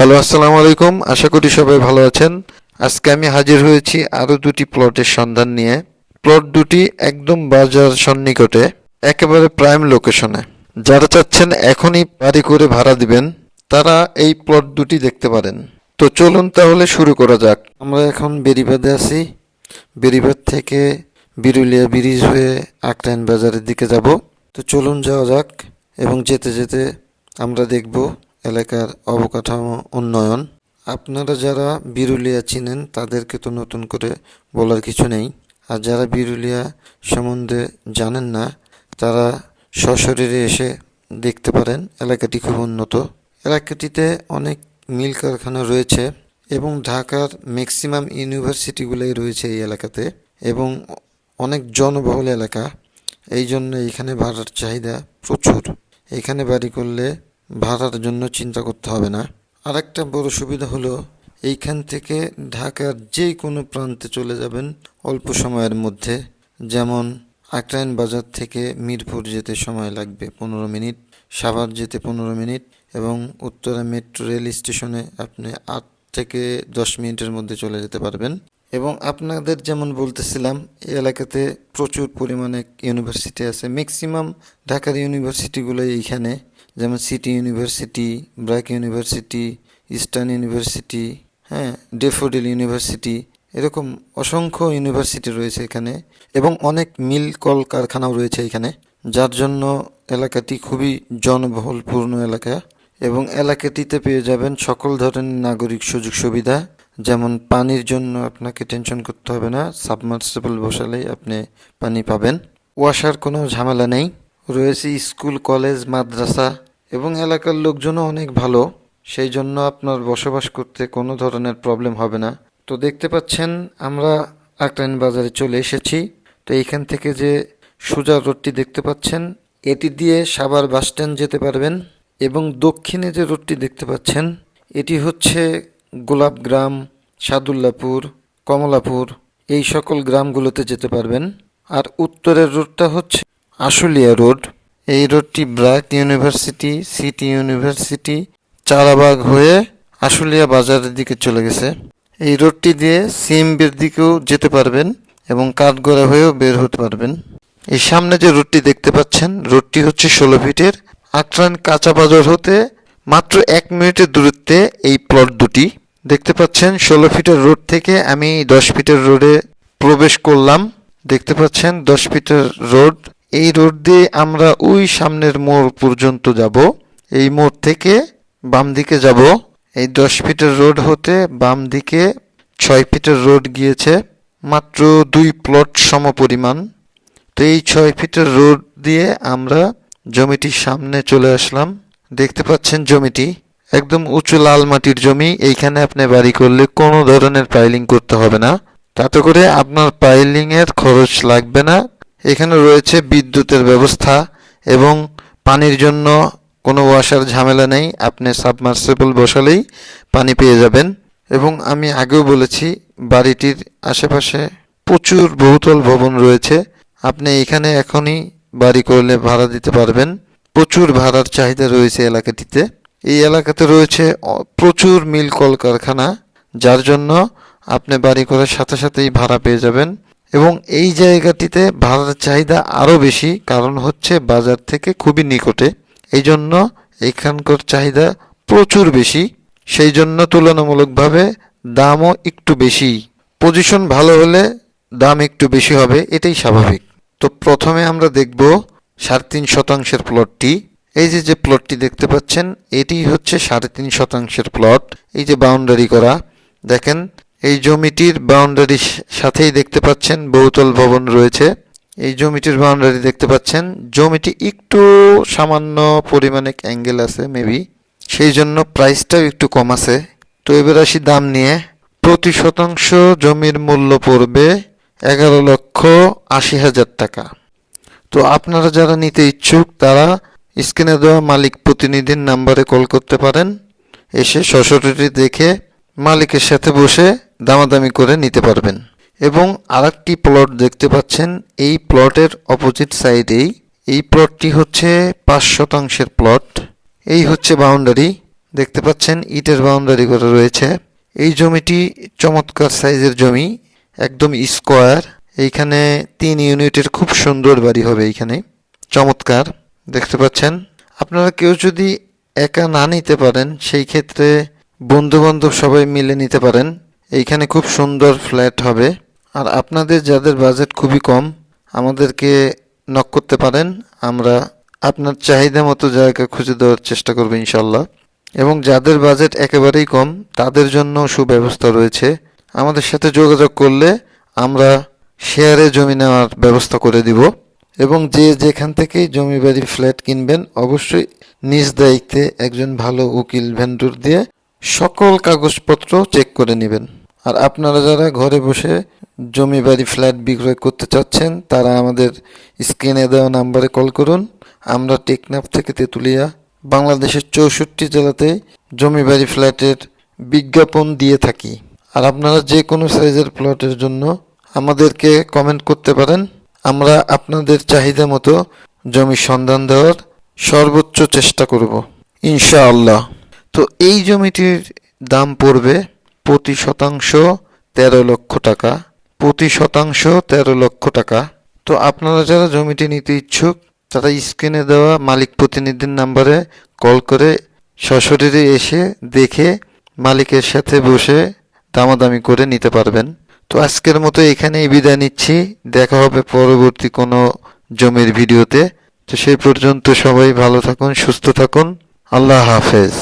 Hello, আসসালামু আলাইকুম। আশা করি সবাই ভালো আছেন। আজকে আমি হাজির হয়েছি আরও দুটি প্লটের সন্ধান নিয়ে। প্লট দুটি একদম বাজার সন্নিকটে, একেবারে প্রাইম লোকেশনে। যারা চাচ্ছেন এখনই বাড়ি করে ভাড়া দিবেন, তারা এই প্লট দুটি দেখতে পারেন। তো চলুন তাহলে শুরু করা যাক। আমরা এখন বেরিবাদে আছি। বেরিবাদ থেকে বিরুলিয়া ব্রিজ হয়ে আকরাইন বাজারের দিকে যাব। তো চলুন যাওয়া যাক এবং যেতে যেতে আমরা দেখব এলাকার অবকাঠামো উন্নয়ন। আপনারা যারা বিরুলিয়া চিনেন, তাদেরকে তো নতুন করে বলার কিছু নেই। আর যারা বিরুলিয়া সম্বন্ধে জানেন না, তারা সশরীরে এসে দেখতে পারেন, এলাকাটি খুব উন্নত। এলাকাটিতে অনেক মিল কারখানা রয়েছে এবং ঢাকার ম্যাক্সিমাম ইউনিভার্সিটিগুলোই রয়েছে এই এলাকাতে এবং অনেক জনবহুল এলাকা। এই জন্য এখানে ভাড়ার চাহিদা প্রচুর। এখানে বাড়ি করলে ভাড়ার জন্য চিন্তা করতে হবে না। আরেকটা বড় সুবিধা হলো, এইখান থেকে ঢাকার যে কোনো প্রান্তে চলে যাবেন অল্প সময়ের মধ্যে। যেমন, আকরাইন বাজার থেকে মিরপুর যেতে সময় লাগবে পনেরো মিনিট, সাভার যেতে পনেরো মিনিট এবং উত্তরা মেট্রো রেল স্টেশনে আপনি আট থেকে দশ মিনিটের মধ্যে চলে যেতে পারবেন। এবং আপনাদের যেমন বলতেছিলাম, এই এলাকাতে প্রচুর পরিমাণে ইউনিভার্সিটি আছে। ম্যাক্সিমাম ঢাকার ইউনিভার্সিটিগুলো এইখানে। যেমন City University BRAC University Eastern University হ্যাঁ ডেফোডিল ইউনিভার্সিটি এরকম অসংখ্য ইউনিভার্সিটি রয়েছে এখানে এবং অনেক মিল কল কারখানাও রয়েছে এখানে, যার জন্য এলাকাটি খুবই জনবহুলপূর্ণ এলাকা এবং এলাকাটিতে পেয়ে যাবেন সকল ধরনের নাগরিক সুযোগ সুবিধা, যেমন পানির জন্য আপনাকে টেনশন করতে হবে না, সাবমার্সিবল বসালেই আপনি পানি পাবেন। ওয়াসার কোনো ঝামেলা নেই। রয়েছে স্কুল, কলেজ, মাদ্রাসা এবং এলাকার লোকজনও অনেক ভালো। সেই জন্য আপনার বসবাস করতে কোনো ধরনের প্রবলেম হবে না। তো দেখতে পাচ্ছেন, আমরা আকরাইন বাজারে চলে এসেছি। তো এইখান থেকে যে সোজা রোডটি দেখতে পাচ্ছেন, এটি দিয়ে সাভার বাসস্ট্যান্ড যেতে পারবেন এবং দক্ষিণে যে রোডটি দেখতে পাচ্ছেন, এটি হচ্ছে গোলাপগ্রাম সাদুল্লাপুর, কমলাপুর, এই সকল গ্রামগুলোতে যেতে পারবেন। আর উত্তরের রোডটা হচ্ছে আশুলিয়া রোড। এই রোডটি BRAC university, city university, Charabag হয়ে আশুলিয়া বাজারের দিকে চলে গেছে। এই রোডটি দিয়ে সিএমবির দিকেও যেতে পারবেন এবং কাঠগড়া হয়েও বের হতে পারবেন। এই সামনে যে রোডটি দেখতে পাচ্ছেন, রোডটি হচ্ছে ষোলো ফিটের। আটরান কাঁচা বাজার হতে মাত্র এক মিনিটের দূরত্বে এই প্লট দুটি। দেখতে পাচ্ছেন, ষোলো ফিটের রোড থেকে আমি দশ ফিটের রোডে প্রবেশ করলাম। দেখতে পাচ্ছেন, দশ ফিটের রোড এই রোড দিয়ে আমরা ওই সামনের মোড় পর্যন্ত যাব। এই মোড় থেকে বাম দিকে যাব। এই দশ ফিটের রোড হতে বাম দিকে ছয় ফিটের রোড গিয়েছে। মাত্র দুই প্লট সমপরিমাণ। তো এই ছয় ফিটের রোড দিয়ে আমরা জমিটির সামনে চলে আসলাম। দেখতে পাচ্ছেন জমিটি। একদম উঁচু লাল মাটির জমি। এইখানে আপনি বাড়ি করলে কোনো ধরনের পাইলিং করতে হবে না। তাতে করে আপনার পাইলিং এর খরচ লাগবে না। এখানে রয়েছে বিদ্যুতের ব্যবস্থা এবং পানির জন্য কোনো ওয়াশার ঝামেলা নেই। আপনি সাবমার্সিবল বসালেই পানি পেয়ে যাবেন। এবং আমি আগেও বলেছি, বাড়িটির আশেপাশে প্রচুর বহুতল ভবন রয়েছে। আপনি এখানে এখনই বাড়ি করলে ভাড়া দিতে পারবেন। প্রচুর ভাড়ার চাহিদা রয়েছে এলাকাটিতে। এই এলাকাতে রয়েছে প্রচুর মিল কলকারখানা, যার জন্য আপনি বাড়ি করার সাথে সাথেই ভাড়া পেয়ে যাবেন। এবং এই জায়গাটিতে ভাড়ার চাহিদা আরও বেশি, কারণ হচ্ছে বাজার থেকে খুবই নিকটে। এই জন্য এখানকার চাহিদা প্রচুর বেশি। সেই জন্য তুলনামূলকভাবে দামও একটু বেশি। পজিশন ভালো হলে দাম একটু বেশি হবে, এটাই স্বাভাবিক। তো প্রথমে আমরা দেখব সাড়ে তিন শতাংশের প্লটটি। এই যে যে প্লটটি দেখতে পাচ্ছেন, এটি হচ্ছে সাড়ে তিন শতাংশের প্লট। এই যে বাউন্ডারি করা, দেখেন এই জমিটির বাউন্ডারির সাথেই দেখতে পাচ্ছেন বহুতল ভবন রয়েছে। এই জমিটির বাউন্ডারি দেখতে পাচ্ছেন। জমিটি একটু সামান্য পরিমাণে অ্যাঙ্গেল আছে, মেবি। সেই জন্য প্রাইসটাও একটু কম আছে। তো এবার আসি দাম নিয়ে। প্রতি শতাংশ জমির মূল্য পড়বে এগারো লক্ষ আশি হাজার টাকা। তো আপনারা যারা নিতে ইচ্ছুক, তারা স্ক্রিনে দেওয়া মালিক প্রতিনিধির নাম্বারে কল করতে পারেন। এসে সশরীরে দেখে মালিকের সাথে বসে দামাদামি করে নিতে পারবেন। এবং আরেকটি প্লট দেখতে পাচ্ছেন, এই প্লটের অপোজিট সাইডেই এই। প্লটটি হচ্ছে পাঁচ শতাংশের প্লট এই হচ্ছে বাউন্ডারি দেখতে পাচ্ছেন, ইটের বাউন্ডারি করা রয়েছে। এই জমিটি চমৎকার সাইজের জমি, একদম স্কোয়ার এইখানে তিন ইউনিটের খুব সুন্দর বাড়ি হবে এইখানে। চমৎকার। দেখতে পাচ্ছেন, আপনারা কেউ যদি একা না নিতে পারেন, সেই ক্ষেত্রে বন্ধু বান্ধব সবাই মিলে নিতে পারেন। এইখানে খুব সুন্দর ফ্ল্যাট হবে। আর আপনাদের যাদের বাজেট খুবই কম, আমাদেরকে নক করতে পারেন। আমরা আপনার চাহিদা মতো জায়গা খুঁজে দেওয়ার চেষ্টা করব ইনশাল্লাহ এবং যাদের বাজেট একেবারেই কম, তাদের জন্য সুব্যবস্থা রয়েছে। আমাদের সাথে যোগাযোগ করলে আমরা শেয়ারে জমি নেওয়ার ব্যবস্থা করে দিব। এবং যে যেখান থেকেই জমি বাড়ি ফ্ল্যাট কিনবেন, অবশ্যই নিজ দায়িত্বে একজন ভালো উকিল ভেন্ডুর দিয়ে সকল কাগজপত্র চেক করে নেবেন। আর আপনারা যারা ঘরে বসে জমি বাড়ি, ফ্ল্যাট বিক্রয় করতে চাচ্ছেন, তারা আমাদের স্ক্রিনে দেওয়া নাম্বারে কল করুন। আমরা টেকনাফ থেকে তেঁতুলিয়া, বাংলাদেশের চৌষট্টি জেলাতে জমি বাড়ি, ফ্ল্যাটের বিজ্ঞাপন দিয়ে থাকি। আর আপনারা যে কোনো সাইজের প্লটের জন্য আমাদেরকে কমেন্ট করতে পারেন। আমরা আপনাদের চাহিদা মতো জমির সন্ধান দেওয়ার সর্বোচ্চ চেষ্টা করব, ইনশাআল্লাহ। তো এই জমিটির দাম পড়বে প্রতি শতাংশ তেরো লক্ষ টাকা। প্রতি শতাংশ তেরো লক্ষ টাকা। তো আপনারা যারা জমিটি নিতে ইচ্ছুক, তারা স্ক্রিনে দেওয়া মালিক প্রতিনিধির নাম্বারে কল করে সশরীরে এসে দেখে মালিকের সাথে বসে দামাদামি করে নিতে পারবেন। তো আজকের মতো এখানেই বিদায় নিচ্ছি। দেখা হবে পরবর্তী কোনো জমির ভিডিওতে। তো সেই পর্যন্ত সবাই ভালো থাকুন, সুস্থ থাকুন। আল্লাহ হাফেজ।